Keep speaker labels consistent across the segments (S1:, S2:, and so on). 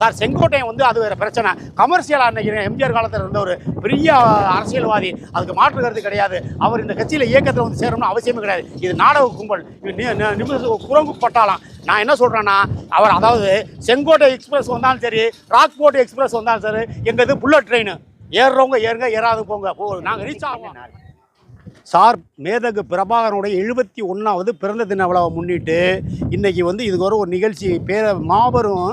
S1: Sir Sengottaiyan வந்து அது வேறு பிரச்சனை. கமர்ஷியலாக அன்னைக்கு எம்ஜிஆர் காலத்தில் இருந்த ஒரு பெரிய அரசியல்வாதி. அதுக்கு மாற்று கருத்து கிடையாது. அவர் இந்த கட்சியில் இயக்கத்தில் வந்து சேரணும்னு அவசியமே கிடையாது. இது நாடக கும்பல். நிமிஷம் குரங்கு பட்டாளம். நான் என்ன சொல்கிறேன்னா அவர் அதாவது செங்கோட்டை எக்ஸ்பிரஸ் வந்தாலும் சரி ராக்போர்ட் எக்ஸ்பிரஸ் வந்தாலும் சரி எங்கள் இது புல்லட் ட்ரெயின் ஏறுறவங்க ஏறுங்க ஏறாது போங்க. போ நாங்கள் ரீச் ஆகும் சார் மேதகு பிரபாகரனுடைய எழுபத்தி ஒன்றாவது பிறந்த தின விழாவை முன்னிட்டு இன்றைக்கி வந்து இதுக்கு ஒரு ஒரு நிகழ்ச்சி. பேர மாபெரும்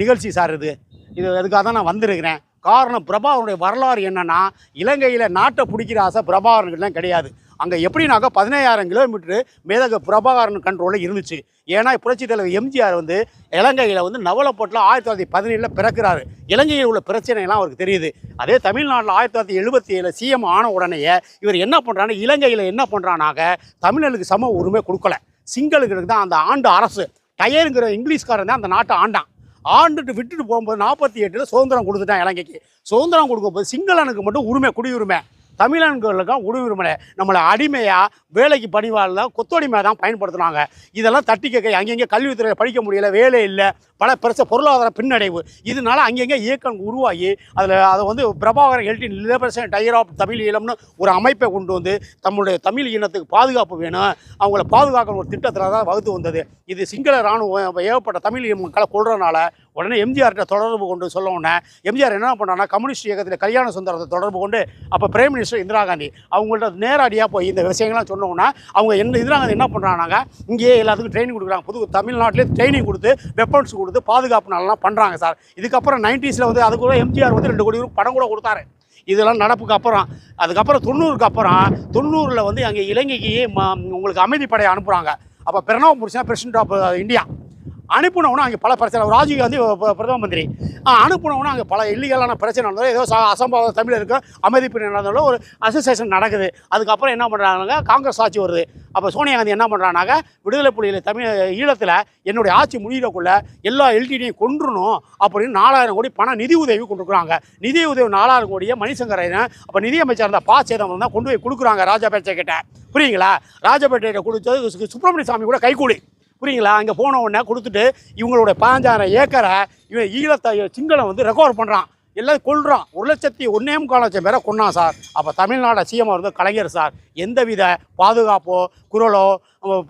S1: நிகழ்ச்சி சார் இது இது அதுக்காக தான் நான் வந்திருக்கிறேன். காரணம் பிரபாகரனுடைய வரலாறு என்னென்னா இலங்கையில் நாட்டை பிடிக்கிற ஆசை பிரபாகரனுக்குலாம் கிடையாது. அங்கே எப்படின்னாக்கா பதினையாயிரம் கிலோமீட்டரு மேதக பிரபாகரன் கண்ட்ரோலில் இருந்துச்சு. ஏன்னா புரட்சித் தலைவர் எம்ஜிஆர் வந்து இலங்கையில் வந்து நவலப்பட்டில் ஆயிரத்தி தொள்ளாயிரத்தி பதினேழில் பிறக்கிறாரு. இலங்கையில் உள்ள பிரச்சனைலாம் அவருக்கு தெரியுது. அதே தமிழ்நாட்டில் ஆயிரத்தி தொள்ளாயிரத்தி எழுபத்தி ஏழு சிஎம் ஆன உடனேயே இவர் என்ன பண்ணுறான்னு இலங்கையில் என்ன பண்ணுறானாக தமிழர்களுக்கு சம உரிமை கொடுக்கல. சிங்களுக்கு தான் அந்த ஆண்டு அரசு. டயருங்கிற இங்கிலீஷ்காரன் தான் அந்த நாட்டை ஆண்டான். ஆண்டுட்டு விட்டுட்டு போகும்போது நாற்பத்தி எட்டில் சுதந்திரம் கொடுத்துட்டான் இலங்கைக்கு. சுதந்திரம் கொடுக்கும்போது சிங்களனுக்கு மட்டும் உரிமை குடியுரிமை. தமிழன்களுக்கும் உரிமை நம்மளை அடிமையாக வேலைக்கு பணிவாளில் கொத்தடிமையாக தான் பயன்படுத்துனாங்க. இதெல்லாம் தட்டி கேட்க அங்கங்கே கல்வித்துறையில் படிக்க முடியல வேலை இல்லை பல பெருச பொருளாதார பின்னடைவு. இதனால அங்கங்கே இயக்கம் உருவாகி அதில் அதை வந்து பிரபாகரன் எல்டின் லிபரேஷன் டயர் ஆஃப் தமிழ் ஈழம்னு ஒரு அமைப்பை கொண்டு வந்து தம்முடைய தமிழ் இனத்துக்கு பாதுகாப்பு வேணும். அவங்கள பாதுகாக்கணும் ஒரு திட்டத்தில் தான் வகுத்து வந்தது. இது சிங்கள இராணுவம் ஏகப்பட்ட தமிழ் மக்களை கொள்றதுனால உடனே எம்ஜிஆர்கிட்ட தொடர்பு கொண்டு சொல்ல உடனே எம்ஜிஆர் என்ன பண்ணான்னா கம்யூனிஸ்ட் இயக்கத்தில் கல்யாண சுந்தரத்தை தொடர்பு கொண்டு அப்போ பிரைம் மினிஸ்டர் இந்திரா காந்தி அவங்கள்ட்ட நேரடியாக போய் இந்த விஷயங்கள்லாம் சொன்ன அவங்க என்ன இந்திரா காந்தி என்ன பண்ணுறாங்க இங்கேயே எல்லாத்துக்கும் ட்ரைனிங் கொடுக்குறாங்க. புது தமிழ்நாட்டிலே ட்ரைனிங் கொடுத்து வெப்பன்ஸ் கொடுத்து பாதுகாப்பு நலலாம் பண்ணுறாங்க சார். இதுக்கப்புறம் நைன்டிஸில் வந்து அது கூட எம்ஜிஆர் வந்து ரெண்டு கோடி ரூபாய் படம் கூட கொடுத்தாரு. இதெல்லாம் நடப்புக்கு அப்புறம் அதுக்கப்புறம் தொண்ணூறுக்கு அப்புறம் தொண்ணூறில் வந்து அங்கே இலங்கைக்கு ம- உங்களுக்கு அமைதிப்படையை அனுப்புகிறாங்க அப்போ பிரணவ் முருகன் பிரசிடென்ட் ஆஃப் இந்தியா அனுப்பினவுனா அங்கே பல பிரச்சனை. ராஜீவ் காந்தி பிரதம மந்திரி. அனுப்பினவுனா அங்கே பல இல்லீகலான பிரச்சனை நடந்தது. ஏதோ ச- அசம்பாவித தமிழருக்கு அமைதிப்பு நடந்தாலும் ஒரு அசோசியேஷன் நடக்குது. அதுக்கப்புறம் என்ன பண்ணுறாங்க காங்கிரஸ் ஆட்சி வருது. அப்போ சோனியா காந்தி என்ன பண்ணுறாங்க விடுதலை புலிகள் தமிழ் ஈழத்தில் என்னுடைய ஆட்சி முடியலக்குள்ள எல்லா எல்டிடியும் கொன்றணும் அப்படின்னு நாலாயிரம் கோடி பண நிதி உதவி கொண்டுருக்குறாங்க நிதி உதவி நாலாயிரம் கோடியை மணிசங்கரன் அப்போ நிதியமைச்சர் இருந்த பா. சேதம் தான் கொண்டு போய் கொடுக்குறாங்க ராஜாபேட்டை கிட்ட புரியுங்களா? ராஜாபேட்டையிட்ட கொடுத்தது சுப்பிரமணிய சாமி கூட கைக்கூலி புரியுங்களா? அங்கே போன உடனே கொடுத்துட்டு இவங்களுடைய பாஞ்சாயிரம் ஏக்கரை இவன் ஈழத்தை சிங்களம் வந்து ரெக்கவர் பண்ணுறான் எல்லாம் கொள்கிறான் ஒரு லட்சத்தி ஒன்னே முக்கால் லட்சம் பேரை கொன்னான் சார். அப்போ தமிழ்நாடு சிஎம் வந்து கலைஞர் சார். எந்தவித பாதுகாப்போ குரலோ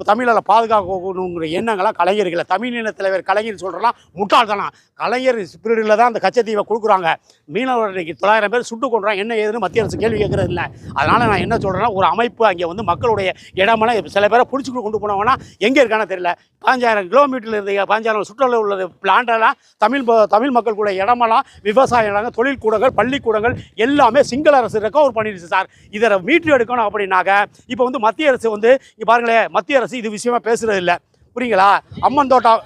S1: தமிழில் பாதுகாக்கணுங்கிற எண்ணங்கள்லாம் கலைஞர்களை தமிழ் இன தலைவர் கலைஞர் சொல்கிறலாம் முட்டாள்தானா கலைஞர் ஸ்பிரிட்டில் தான் அந்த கச்சத்தீவை கொடுக்குறாங்க. மீனவர் இன்றைக்கி தொள்ளாயிரம் பேர் சுட்டு கொண்டுறாங்க என்ன ஏதுன்னு மத்திய அரசு கேள்வி கேட்கறது இல்லை அதனால் நான் என்ன சொல்கிறேன்னா ஒரு அமைப்பு அங்கே வந்து மக்களுடைய இடமெல்லாம் சில பேரை பிடிச்சி கொண்டு போனவங்கன்னா எங்கே இருக்கானே தெரியல. பாஞ்சாயிரம் கிலோமீட்டரில் இருந்த பாஞ்சாயிரம் சுற்றுலா உள்ள பிளான்டெல்லாம் தமிழ் தமிழ் மக்கள் கூட இடமெல்லாம் விவசாய இடங்கள் தொழில் கூடங்கள் பள்ளிக்கூடங்கள் எல்லாமே சிங்கள அரசு ரெக்கவர் பண்ணிடுச்சு சார். இதை மீட்டு எடுக்கணும் அப்படின்னாக்க இப்போ வந்து மத்திய அரசு வந்து இங்கே பாருங்களேன் மத்திய அரசு இது விஷயமா பேசுறது இல்லை புரியுங்களா? அம்மன் தோட்டம்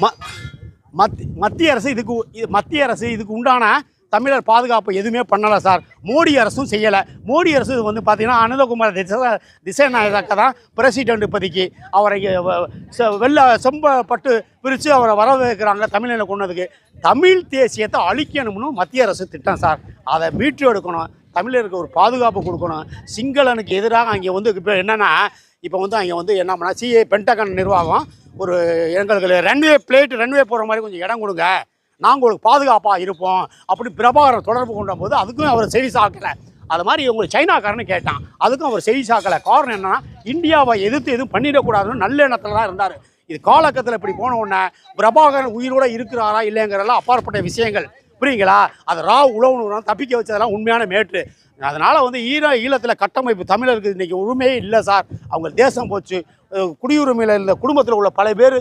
S1: ம- மத்திய அரசு இதுக்கு இது மத்திய அரசு இதுக்கு உண்டான தமிழர் பாதுகாப்பு எதுவுமே பண்ணலை சார். மோடி அரசும் செய்யலை. மோடி அரசு வந்து பார்த்தீங்கன்னா அனந்தகுமார் திசை திசைநாயக்க தான் பிரசிடென்ட் இப்போதைக்கு. அவரை இங்க வ- செ- வெள்ள செம்பப்பட்டு பிரித்து அவரை வரவேற்கிறாங்க தமிழில் கொண்டதுக்கு. தமிழ் தேசியத்தை அழிக்கணும்னு மத்திய அரசு திட்டம் சார். அதை மீட்டு எடுக்கணும் தமிழருக்கு ஒரு பாதுகாப்பு கொடுக்கணும். சிங்களனுக்கு எதிராக அங்கே வந்து இப்போ என்னென்னா இப்போ வந்து அங்கே வந்து என்ன பண்ணால் சிஏ பென்டகன் நிர்வாகம் ஒரு எங்களுக்கு ரன்வே பிளேட் ரன்வே போகிற மாதிரி கொஞ்சம் இடம் கொடுங்க. நாங்கள் உங்களுக்கு பாதுகாப்பாக இருப்போம். அப்படி பிரபாகரன் தொடர்பு கொண்ட போது அதுக்கும் அவர் செவி சாக்கலை. அது மாதிரி இவங்களுக்கு சைனாக்காரன்னு கேட்டான். அதுக்கும் அவர் செவி சாக்கலை. காரணம் என்னன்னா இந்தியாவை எதிர்த்து எதுவும் பண்ணிடக்கூடாதுன்னு நல்ல எண்ணத்தில் தான் இருந்தார். இது காலக்கத்தில் இப்படி போன உடனே பிரபாகரன் உயிரோட இருக்கிறாரா இல்லைங்கிறதெல்லாம் அப்பாற்பட்ட விஷயங்கள். புரியுங்களா அது ரா உழவுன்னு தப்பிக்க வச்சதெல்லாம் உண்மையான மேட்ரு அதனால் வந்து ஈர ஈழத்தில் கட்டமைப்பு தமிழருக்கு இன்றைக்கி உரிமையே இல்லை சார். அவங்க தேசம் போச்சு. குடியுரிமையில் இருந்த குடும்பத்தில் உள்ள பல பேர்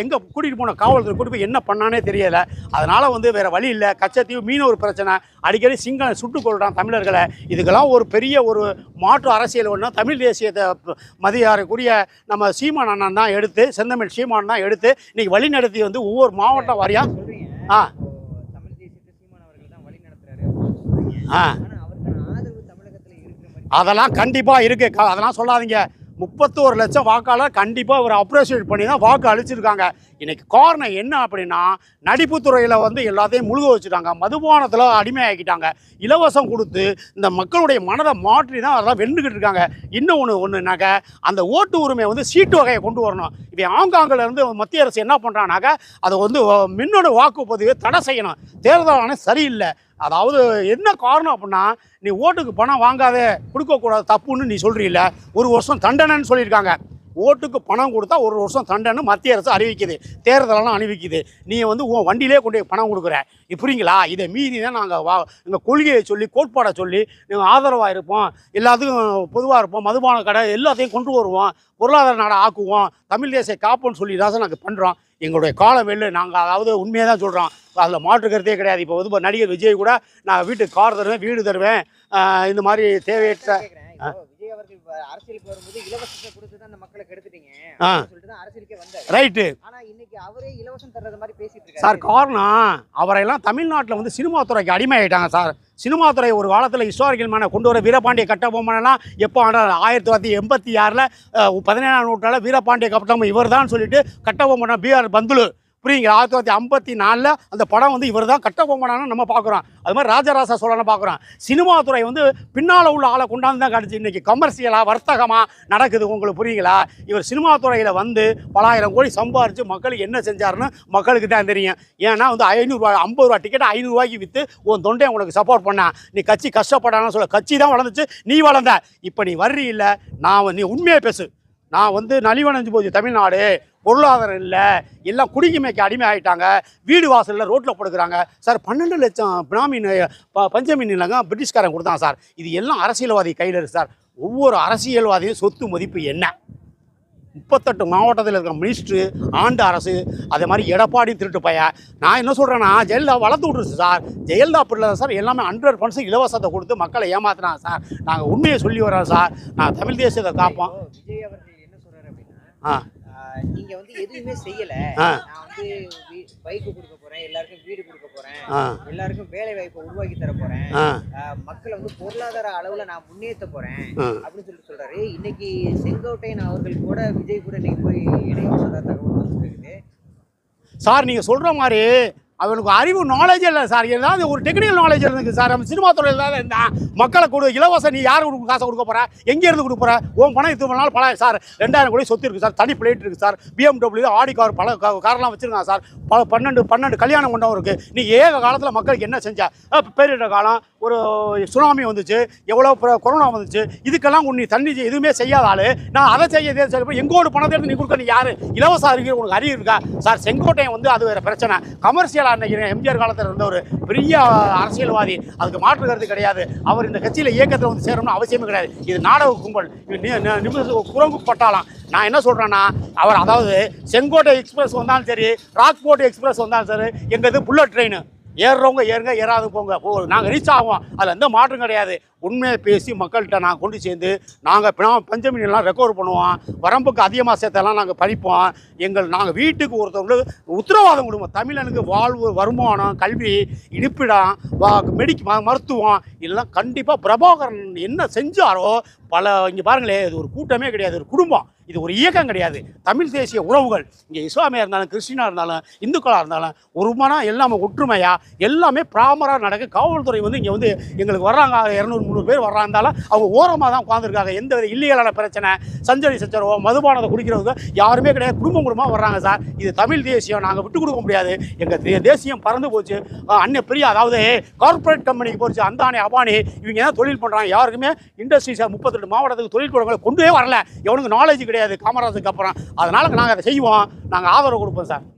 S1: எங்கே கூட்டிகிட்டு போன காவல்துறை கூட்டி போய் என்ன பண்ணானே தெரியலை. அதனால் வந்து வேறு வழி இல்லை. கச்சத்தீவு மீனவர் பிரச்சனை. அடிக்கடி சிங்கம் சுட்டுக் கொள்கிறான் தமிழர்களை. இதுக்கெல்லாம் ஒரு பெரிய ஒரு மாற்று அரசியல் ஒன்று தமிழ் தேசியத்தை மதியாரக்கூடிய நம்ம சீமான் அண்ணன் தான் எடுத்து செந்தமிழ் சீமான் தான் எடுத்து இன்றைக்கி வழி நடத்தி வந்து ஒவ்வொரு மாவட்டம் வாரியாக ஆ.
S2: இப்போ தமிழ் தேசியத்தை சீமான் அவர்கள் தான் வழி நடத்துறாரு
S1: ஆ. அதெல்லாம் கண்டிப்பாக இருக்குது அதெல்லாம் சொல்லாதீங்க. முப்பத்தோரு லட்சம் வாக்காளர் கண்டிப்பாக ஒரு அப்ரிஷியேட் பண்ணி தான் வாக்கு அழிச்சிருக்காங்க இன்னைக்கு காரணம் என்ன அப்படின்னா நடிப்புத்துறையில் வந்து எல்லாத்தையும் முழுக வச்சுட்டாங்க. மதுபானத்தில் அடிமையாக்கிட்டாங்க. இலவசம் கொடுத்து இந்த மக்களுடைய மனதை மாற்றி தான் அதெல்லாம் வென்றுக்கிட்டு இருக்காங்க. இன்னும் ஒன்று ஒன்றுனாக்க அந்த ஓட்டு உரிமையை வந்து சீட்டு வகையை கொண்டு வரணும். இப்போ ஹாங்காங்கில் இருந்து மத்திய அரசு என்ன பண்ணுறாங்கனாக்க அதை வந்து மின்னணு வாக்குப்பதிவை தடை செய்யணும். தேர்தல் ஆணையம் சரியில்லை. அதாவது என்ன காரணம் அப்படின்னா நீ ஓட்டுக்கு பணம் வாங்காதே கொடுக்கக்கூடாது தப்புன்னு நீ சொல்கிறீல்ல ஒரு வருஷம் தண்டனைன்னு சொல்லியிருக்காங்க. ஓட்டுக்கு பணம் கொடுத்தா ஒரு வருஷம் தண்டனை மத்திய அரசு அறிவிக்குது. தேர்தலெல்லாம் அறிவிக்குது நீ வந்து உன் வண்டியிலே கொண்டு போய் பணம் கொடுக்குற. இப்படிங்களா இதை மீறி தான் நாங்கள் வா எங்கள் கொள்கையை சொல்லி கோட்பாடை சொல்லி நாங்கள் ஆதரவாக இருப்போம். எல்லாத்துக்கும் பொதுவாக இருப்போம். மதுபான கடை எல்லாத்தையும் கொண்டு வருவோம். பொருளாதார நாடை ஆக்குவோம். தமிழ் தேசிய காப்போம்னு சொல்லி தான் சார் நாங்கள் பண்ணுறோம் எங்களுடைய காலம் வெள்ளு நாங்கள் அதாவது உண்மையை தான் சொல்கிறோம் அதில் மாற்றுக்கிறதே கிடையாது. இப்போ வந்து இப்ப நடிகர் விஜய் கூட நான் வீட்டுக்கு கார் தருவேன் வீடு தருவேன். இந்த மாதிரி தேவையற்ற
S2: அரசியலுக்கு வரும்போது இலவசத்தை கொடுத்து தான் அந்த மக்களை கெடுத்துட்டீங்க
S1: ஆ.
S2: அப்படின்னு சொல்லிட்டு தான் அரசியலுக்கே வந்தாரு.
S1: ரைட்டு.
S2: ஆனா இன்னைக்கு அவரே இலவசம் தர்றது மாதிரி பேசிட்டு இருக்காரு.
S1: சார் காரணம் அவரையெல்லாம் தமிழ்நாட்டில் வந்து சினிமா துறைக்கு அடிமையாயிட்டாங்க சார். சினிமா துறை ஒரு காலத்தில் ஹிஸ்டாரிக்கல் மேனை கொண்டு வர வீரபாண்டிய கட்டபொம்மனெல்லாம் எப்போ ஆண்டார்? ஆயிரத்தி தொள்ளாயிரத்தி எண்பத்தி ஆறில் பதினேழாம் நூற்றாண்டில் வீரபாண்டிய கட்டபொம்மன் இவர் தான் சொல்லிட்டு கட்டபொம்மன் பிஆர் பந்துலு புரியுங்களா ஆயிரத்தி தொள்ளாயிரத்தி ஐம்பத்தி நாலில் அந்த படம் வந்து இவர் தான் கட்டபொம்மனான நம்ம பார்க்குறோம். அது மாதிரி ராஜராச சோழனை பார்க்குறோம். சினிமா துறை வந்து பின்னால் உள்ள ஆளை கொண்டாந்து தான் கிடச்சி இன்றைக்கி கமர்ஷியலாக வர்த்தகமாக நடக்குது. உங்களுக்கு புரியுங்களா? இவர் சினிமா துறையில் வந்து பலாயிரம் கோடி சம்பாரித்து மக்களுக்கு என்ன செஞ்சாருன்னு மக்களுக்கு தான் தெரியும். ஏன்னா வந்து ஐநூறுரூவா ஐம்பது ரூபா டிக்கெட் ஐநூறுரூவாய்க்கு விற்று உன் தொண்டை உனக்கு சப்போர்ட் பண்ணேன். நீ கட்சி கஷ்டப்படான்னு சொல்ல கட்சி தான் வளர்ந்துச்சு நீ வளர்ந்த. இப்போ நீ வர்றி இல்லை நான் வந்து- நீ உண்மையாக பேசு. நான் வந்து நலிவடைஞ்சு போச்சு. தமிழ்நாடு பொருளாதாரம் இல்லை. எல்லாம் குடிக்குமைக்கு அடிமை ஆகிட்டாங்க வீடு வாசலில் ரோட்டில் போடுக்கிறாங்க. சார் பன்னெண்டு லட்சம் பினாமின் ப பஞ்சமின் இல்லைங்க பிரிட்டிஷ்காரன் கொடுத்தான் சார். இது எல்லாம் அரசியல்வாதி கையில் இருக்குது சார். ஒவ்வொரு அரசியல்வாதியும் சொத்து மதிப்பு என்ன? முப்பத்தெட்டு மாவட்டத்தில் இருக்கிற மினிஸ்ட்ரு ஆண்டு அரசு அதே மாதிரி எடப்பாடி திருட்டு பையன் நான் என்ன சொல்கிறேன்னா ஜெயலலிதா வளர்த்து விட்ருச்சு சார். ஜெயலலிதா பிள்ளை சார். எல்லாமே ஹண்ட்ரட் பர்சன்ட் இலவசத்தை கொடுத்து மக்களை ஏமாத்தினாங்க சார். நாங்கள் உண்மையை சொல்லி வரோம் சார். நான் தமிழ் தேசியத்தை காப்போம்
S2: இப்போ விஜய் அவர்கள் என்ன சொல்றாரு அப்படின்னா
S1: ஆ
S2: ஆஹ் நீங்க வந்து எதுவுமே செய்யல. நான் வந்து பைக் கொடுக்க போறேன் எல்லாருக்கும் வீடு கொடுக்க போறேன் எல்லாருக்கும் வேலை வாய்ப்பை உருவாக்கி தர போறேன். மக்களை வந்து பொருளாதார அளவுல நான் முன்னேற்ற போறேன் அப்படின்னு சொல்லிட்டு சொல்றாரு. இன்னைக்கு செங்கோட்டையன் அவர்கள் கூட விஜய் கூட இன்னைக்கு போய் இணைய தகவல் வந்துருக்கு
S1: சார் நீங்கள் சொல்கிற மாதிரி அவனுக்கு அறிவு நாலேஜ் இல்லை சார் ஏதாவது ஒரு டெக்னிக்கல் நாலேஜ் இருக்குது சார் நம்ம சினிமா துறையில் தான் இருந்தால் மக்களை கொடு இலவசம் நீ யார் கொடுக்க காசை கொடுக்க போகிற எங்கேருந்து கொடுக்க போகிற உன் பணம் இது பண்ணாலும் பல சார் ரெண்டாயிரம் கோடி சொத்து இருக்குது சார் தனி பிளேட் இருக்குது சார் பிஎம்டபிள்யூ ஆடி கார் பல கார்லாம் வச்சுருக்காங்க சார் பல பன்னெண்டு பன்னெண்டு கல்யாணம் மண்டபம் இருக்குது நீ ஏக காலத்தில் மக்களுக்கு என்ன செஞ்ச? அஹ் பேரிடர் காலம் ஒரு சுனாமி வந்துச்சு எவ்வளோ கொரோனா வந்துச்சு இதுக்கெல்லாம் உன் நீ தண்ணி எதுவுமே செய்யாத ஆளு. நான் அதை செய்ய இதே எங்கோடு பணத்தை எடுத்து நீ கொடுக்க நீ யார்? இலவச அறிக்கை உனக்கு அறிவு இருக்கா? சார் செங்கோட்டையன் வந்து அது வேறு பிரச்சனை. கமர்ஷியல் கமர்ஷியலாக நினைக்கிறேன் எம்ஜிஆர் காலத்தில் இருந்த ஒரு பெரிய அரசியல்வாதி அதுக்கு மாற்று கருத்து கிடையாது. அவர் இந்த கட்சியில் இயக்கத்தில் வந்து சேரணும்னு அவசியமே கிடையாது. இது நாடக கும்பல். இது குரங்கு பட்டாளம். நான் என்ன சொல்கிறேன்னா அவர் அதாவது செங்கோட்டை எக்ஸ்பிரஸ் வந்தாலும் சரி ராக்போர்ட் எக்ஸ்பிரஸ் வந்தாலும் சரி எங்கள் இது புல்லட் ட்ரெயின். ஏறுறவங்க ஏறுங்க ஏறாது போங்க. போ நாங்கள் ரீச் ஆகும் அதில் எந்த மாற்றம் கிடையாது. உண்மையை பேசி மக்கள்கிட்ட நான் கொண்டு சேர்ந்து நாங்கள் பினா பஞ்சமினிலாம் ரெக்கவர் பண்ணுவோம். வரம்புக்கு அதிகமாக சேர்த்தெல்லாம் நாங்கள் படிப்போம் எங்கள் நாங்கள் வீட்டுக்கு ஒருத்தவங்களுக்கு உத்தரவாதம் கொடுப்போம் தமிழனுக்கு வாழ்வு வருமானம் கல்வி இனிப்பிடம் வா- மெடிக் மருத்துவம் இதெல்லாம் கண்டிப்பாக பிரபாகரன் என்ன செஞ்சாரோ பல இங்கே பாருங்களேன் இது ஒரு கூட்டமே கிடையாது ஒரு குடும்பம். இது ஒரு இயக்கம் கிடையாது. தமிழ் தேசிய உறவுகள் இங்கே இஸ்லாமியாக இருந்தாலும் கிறிஸ்டினாக இருந்தாலும் இந்துக்களாக இருந்தாலும் ஒரு மனம் எல்லாமே ஒற்றுமையாக எல்லாமே பிராமராக நடக்க. காவல்துறை வந்து இங்கே வந்து எங்களுக்கு வர்றாங்க. இரநூறு முந்நூறு பேர் வர்றாந்தாலும் அவங்க ஓரமாக தான் உட்காந்துருக்காங்க எந்த வித இல்லீகலான பிரச்சனை சஞ்சரி சச்சரவோ மதுபானத்தை குடிக்கிறவங்க யாருமே கிடையாது. குடும்பம் குடும்பமாக வர்றாங்க சார். இது தமிழ் தேசியம் நாங்கள் விட்டு கொடுக்க முடியாது. எங்கள் தேசியம் பறந்து போச்சு. அன்னை பெரிய அதாவது கார்ப்பரேட் கம்பெனிக்கு போச்சு. அந்தானி அபானி இவங்க தான் தொழில் பண்ணுறாங்க யாருக்குமே இண்டஸ்ட்ரீஸாக முப்பத்தெட்டு மாவட்டத்துக்கு தொழில் கூடங்களை கொண்டே வரல. எவனுக்கு நாலேஜ் கிடையாது. கிடையாது காமராஜுக்கு அப்புறம். அதனால நாங்கள் அதை செய்வோம். நாங்கள் ஆதரவு கொடுப்போம் சார்.